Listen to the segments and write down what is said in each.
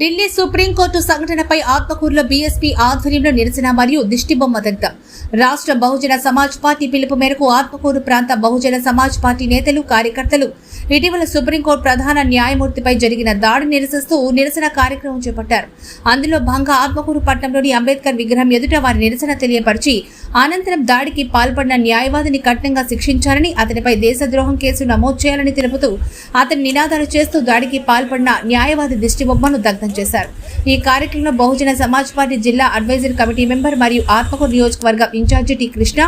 Delhi supreme court సంఘటనపై ఆత్మకూరులో BSP ఆధ్వర్యంలో నిరసన మరియు దిష్టిబొమ్మ దంతం రాష్ట్ర బహుజన సమాజ్ పార్టీ పిలుపు మేరకు ఆత్మకూరు ప్రాంత బహుజన సమాజ్ పార్టీ నేతలు కార్యకర్తలు ఇటీవల సుప్రీంకోర్టు ప్రధాన న్యాయమూర్తిపై జరిగిన దాడి నిరసిస్తూ నిరసన కార్యక్రమం చేపట్టారు. అందులో భాగంగా ఆత్మకూరు పట్టణంలోని అంబేద్కర్ విగ్రహం ఎదుట వారి నిరసన తెలియపరిచి అనంతరం దాడికి పాల్పడిన న్యాయవాదిని కఠినంగా శిక్షించాలని అతనిపై దేశద్రోహం కేసు నమోదు చేయాలని తెలుపుతూ అతని నినాదాలు చేస్తూ దాడికి పాల్పడిన న్యాయవాది దిష్టిబొమ్మను దగ్ధం చేశారు. ఈ కార్యక్రమంలో బహుజన సమాజ్ పార్టీ జిల్లా అడ్వైజరీ కమిటీ మెంబర్ మరియు ఆత్మకూరు నియోజకవర్గ incharge T Krishna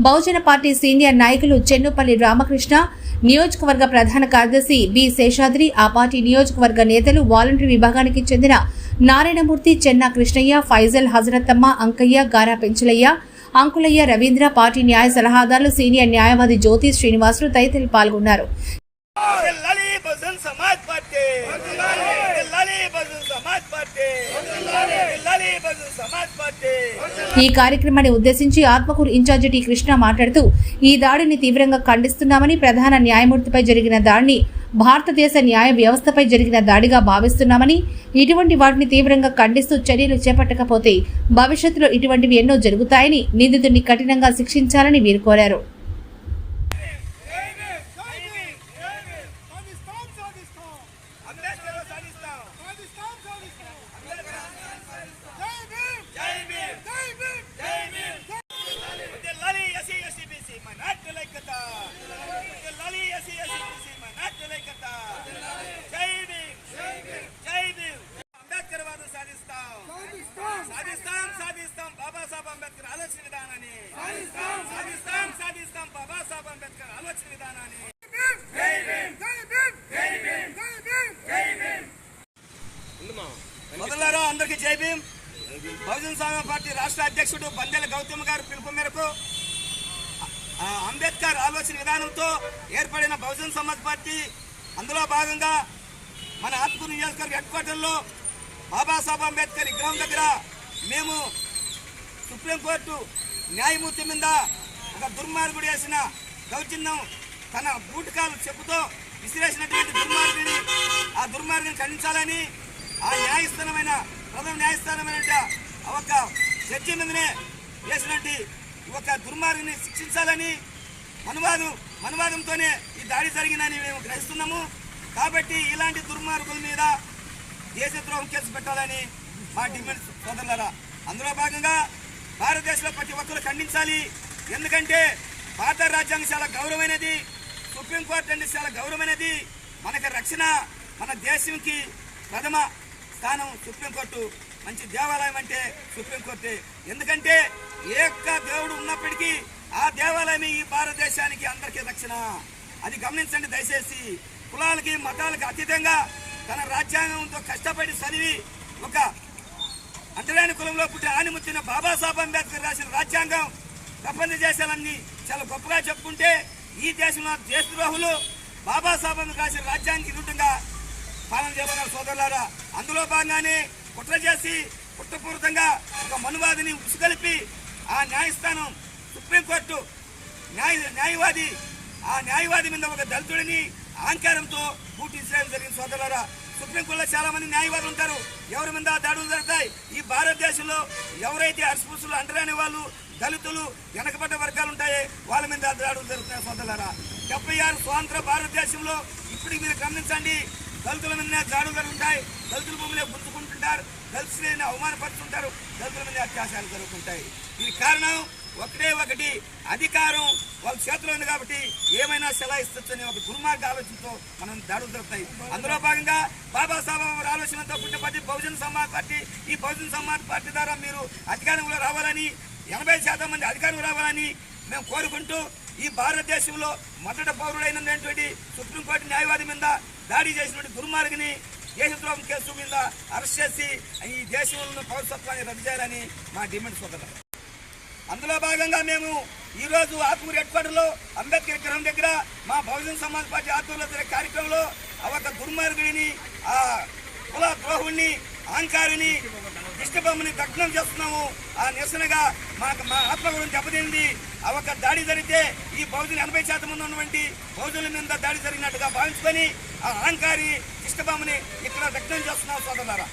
Bahujan party senior నాయకులు చెన్నుపల్లి రామకృష్ణ నియోజకవర్గ ప్రధాన కార్యదర్శి బి శేషాద్రి ఆ పార్టీ నియోజకవర్గ నేతలు వాలంటరీ విభాగానికి చెందిన నారాయణమూర్తి చెన్నా కృష్ణయ్య ఫైజల్ హజరత్తమ్మ అంకయ్య గారా పెంచలయ్య అంకులయ్య రవీంద్ర పార్టీ న్యాయ సలహాదారులు సీనియర్ న్యాయవాది జ్యోతి శ్రీనివాసులు తదితరులు పాల్గొన్నారు. ఈ కార్యక్రమాన్ని ఉద్దేశించి ఆత్మకూరు ఇన్ఛార్జి టి కృష్ణ మాట్లాడుతూ ఈ దాడిని తీవ్రంగా ఖండిస్తున్నామని ప్రధాన న్యాయమూర్తిపై జరిగిన దాడిని భారతదేశ న్యాయ వ్యవస్థపై జరిగిన దాడిగా భావిస్తున్నామని ఇటువంటి వాటిని తీవ్రంగా ఖండిస్తూ చర్యలు చేపట్టకపోతే భవిష్యత్తులో ఇటువంటివి ఎన్నో జరుగుతాయని నిందితుడిని కఠినంగా శిక్షించాలని వీరు కోరారు. సాధిస్తాం సాధిస్తాం బాబాసాహెబ్ అంబేద్కర్ ఆలోచన విధానాన్ని. సాధిస్తాం. సాధిస్తాం బాబాసాహెబ్ అంబేద్కర్ ఆలోచన విధానాన్ని. మొదలారా అందరికీ జై భీమ్. బహుజన సమాజ్ పార్టీ రాష్ట్ర అధ్యక్షుడు బందెల గౌతమ్ గారి పిలుపు మేరకు అంబేద్కర్ ఆలోచన విధానంతో ఏర్పడిన బహుజన సమాజ్ పార్టీ అందులో భాగంగా మన ఆత్మకూరు నియోజకవర్గ హెడ్ క్వార్టర్లో బాబాసాహెబ్ అంబేద్కర్ విగ్రహం దగ్గర మేము సుప్రీంకోర్టు న్యాయమూర్తి మీద ఒక దుర్మార్గుడు వేసిన దౌర్జన్యం తన బూటకాలు చెప్పుతో విసిరేసినటువంటి దుర్మార్గుని ఆ దుర్మార్గుని ఖండించాలని ఆ న్యాయస్థానమైన ప్రథమ న్యాయస్థానమైన ఒక చర్చ మీదనే వేసినట్టు ఒక దుర్మార్గుని శిక్షించాలని మనువాదం మనువాదంతోనే ఈ దాడి జరిగిందని మేము గ్రహిస్తున్నాము. కాబట్టి ఇలాంటి దుర్మార్గుల మీద దేశద్రోహం కేసు పెట్టాలని మా డిమాండ్ సోదరులరా అందులో భాగంగా భారతదేశంలో ప్రతి ఒక్కరు ఖండించాలి. ఎందుకంటే భారత రాజ్యాంగం చాలా గౌరవమైనది సుప్రీంకోర్టు అంటే చాలా గౌరవమైనది. మనకి రక్షణ మన దేశంకి ప్రథమ స్థానం సుప్రీంకోర్టు మంచి దేవాలయం అంటే సుప్రీంకోర్టు ఎందుకంటే ఏ దేవుడు ఉన్నప్పటికీ ఆ దేవాలయం ఈ భారతదేశానికి అందరికీ రక్షణ. అది గమనించండి దయచేసి. కులాలకి మతాలకి అతీతంగా తన రాజ్యాంగంతో కష్టపడి చదివి ఒక అంతరాని కులంలో పుట్టిన ఆనిముచ్చిన బాబాసాహెబ్ అంబేద్కర్ రాసిన రాజ్యాంగం ప్రపంచ దేశాలన్నీ చాలా గొప్పగా చెప్పుకుంటే ఈ దేశంలో దేశద్రోహులు బాబాసాహెబ్ అంబేద్కర్ రాసిన రాజ్యాంగానికి విరుద్ధంగా పాలన చేస్తున్నారు సోదరులారా. అందులో భాగంగానే కుట్ర చేసి కుట్రపూరితంగా ఒక మనువాదిని ఉసుగలిపి ఆ న్యాయస్థానం సుప్రీంకోర్టు న్యాయ న్యాయవాది ఆ న్యాయవాది మీద ఒక దళితుడిని అహంకారంతో పూర్తి చేయడం జరిగింది సోదరులారా. సుప్రీంకోర్టులో చాలా మంది న్యాయవాదులు ఉంటారు. ఎవరి మీద దాడులు జరుగుతాయి? ఈ భారతదేశంలో ఎవరైతే అస్పృశ్యులు అంటరాని వాళ్ళు దళితులు వెనకబడ్డ వర్గాలు ఉంటాయో వాళ్ళ మీద దాడులు జరుగుతున్నాయి సోదరులారా. డెబ్బై ఆరు స్వాతంత్ర భారతదేశంలో ఇప్పుడు మీరు గమనించండి. దళితుల మీద దాడులు జరుగుతాయి దళితుల భూమిలో గుంజుకుంటుంటారు. దళితులని అవమానపరుస్తుంటారు. దళితుల మీద అత్యాచారాలు జరుగుతుంటాయి. దీనికి కారణం ఒకటే ఒకటి అధికారం వాళ్ళ చేతిలో ఉంది కాబట్టి ఏమైనా సెలాయిస్తుందని ఒక దుర్మార్గ ఆలోచనతో మనం దాడులు జరుగుతాయి అందులో భాగంగా బాబాసాహెబ్ గారి ఆలోచనతో పుట్టినప్పటి బహుజన సమాజ్ పార్టీ ఈ బహుజన సమాజ్ పార్టీ ద్వారా మీరు అధికారంలో రావాలని ఎనభై శాతం మంది అధికారం రావాలని మేము కోరుకుంటూ ఈ భారతదేశంలో మొదట పౌరుడైనటువంటి సుప్రీంకోర్టు న్యాయవాది మీద దాడి చేసినటువంటి దుర్మార్గుని దేశద్రోహం కేసు మీద అరెస్ట్ చేసి ఈ దేశంలో పౌరసత్వాన్ని రద్దు చేయాలని మా డిమాండ్ సోదరు అందులో భాగంగా మేము ఈరోజు ఆత్మూరు హెడ్ క్వార్టర్లో అంబేద్కర్ విగ్రహం దగ్గర మా బహుజన్ సమాజ్ పార్టీ ఆధ్వర్యంలో జరిగే కార్యక్రమంలో ఆ ఒక దుర్మార్గుడిని ఆ కుల ద్రోహుణ్ణి అహంకారిని దిష్టబొమ్మని దగ్నం చేస్తున్నాము. ఆ నిరసనగా మాకు మా ఆత్మగౌరవం దెబ్బతింది. ఆ ఒక దాడి జరిగితే ఈ బహుజన్ ఎనభై శాతం మంది ఉన్నటువంటి బహుజనుల మీద దాడి జరిగినట్టుగా భావించుకొని ఆ అహంకారి దిష్టబొమ్మని ఇక్కడ దగ్నం చేస్తున్నాం సోదరులారా.